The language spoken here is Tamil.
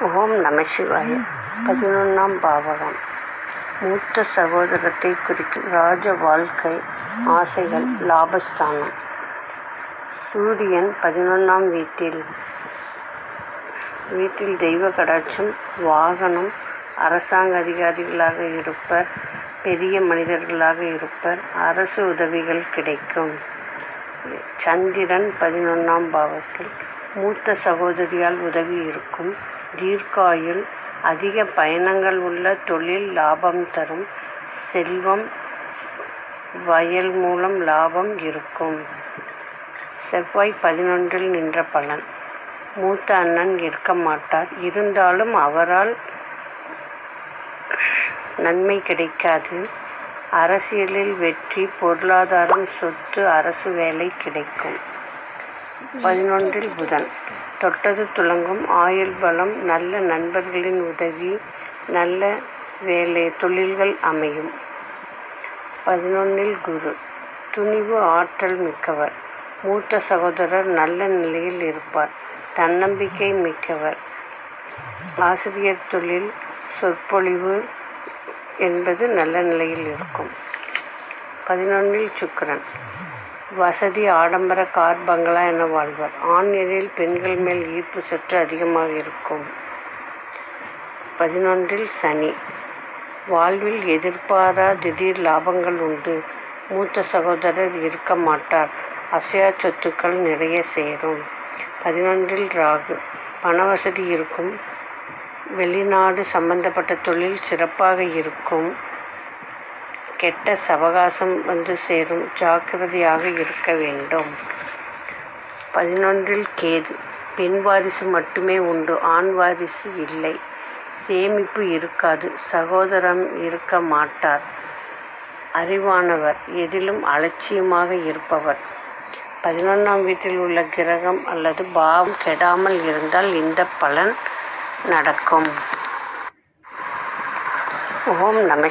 ஓம் நம சிவாய. பதினொன்றாம் பாவகம். மூத்த சகோதரத்தை குறிக்கும் ராஜ வாழ்க்கை ஆசைகள் லாபஸ்தானம். சூரியன் பதினொன்றாம் வீட்டில். வீட்டில் தெய்வ கடாட்சம் வாகனம் அரசாங்க அதிகாரிகளாக இருப்பர் பெரிய மனிதர்களாக இருப்பர் அரசு உதவிகள் கிடைக்கும். சந்திரன் பதினொன்றாம் பாவத்தில் மூத்த சகோதரியால் உதவி இருக்கும். தீர்க்காயுள் அதிக பயணங்கள் உள்ள தொழில் லாபம் தரும். செல்வம் வயல் மூலம் லாபம் இருக்கும். செவ்வாய் பதினொன்றில் நின்ற பலன். மூத்த அண்ணன் இருக்க மாட்டார். இருந்தாலும் அவரால் நன்மை கிடைக்காது. அரசியலில் வெற்றி பொருளாதாரம் சொத்து அரசு வேலை கிடைக்கும். பதினொன்றில் புதன். தொட்டது துலங்கும் ஆயுள் பலம் நல்ல நண்பர்களின் உதவி நல்ல வேலை தொழில்கள் அமையும். பதினொன்றில் குரு. துணிவு ஆற்றல் மிக்கவர். மூத்த சகோதரர் நல்ல நிலையில் இருப்பார். தன்னம்பிக்கை மிக்கவர். ஆசிரியர் தொழில் சொற்பொழிவு என்பது நல்ல நிலையில் இருக்கும். பதினொன்றில் சுக்கரன். வசதி ஆடம்பர கார் பங்களா என வாழ்வர். ஆண் எழில் பெண்கள் மேல் ஈர்ப்பு சற்று அதிகமாக இருக்கும். பதினொன்றில் சனி. வாழ்வில் எதிர்பாரா திடீர் லாபங்கள் உண்டு. மூத்த சகோதரர் இருக்க மாட்டார். அசையா சொத்துக்கள் நிறைய சேரும். பதினொன்றில் ராகு. பண வசதி இருக்கும். வெளிநாடு சம்பந்தப்பட்ட தொழில் சிறப்பாக இருக்கும். கெட்ட சவகாசம் வந்து சேரும். ஜாக்கிரதையாக இருக்க வேண்டும். பதினொன்றில் கேது. பெண் வாரிசு மட்டுமே உண்டு. ஆண் வாரிசு இல்லை. சேமிப்பு இருக்காது. சகோதரம் இருக்க மாட்டார். அறிவானவர். எதிலும் அலட்சியமாக இருப்பவர். பதினொன்றாம் வீட்டில் உள்ள கிரகம் அல்லது பாவம் கெடாமல் இருந்தால் இந்த பலன் நடக்கும். ஓம் நம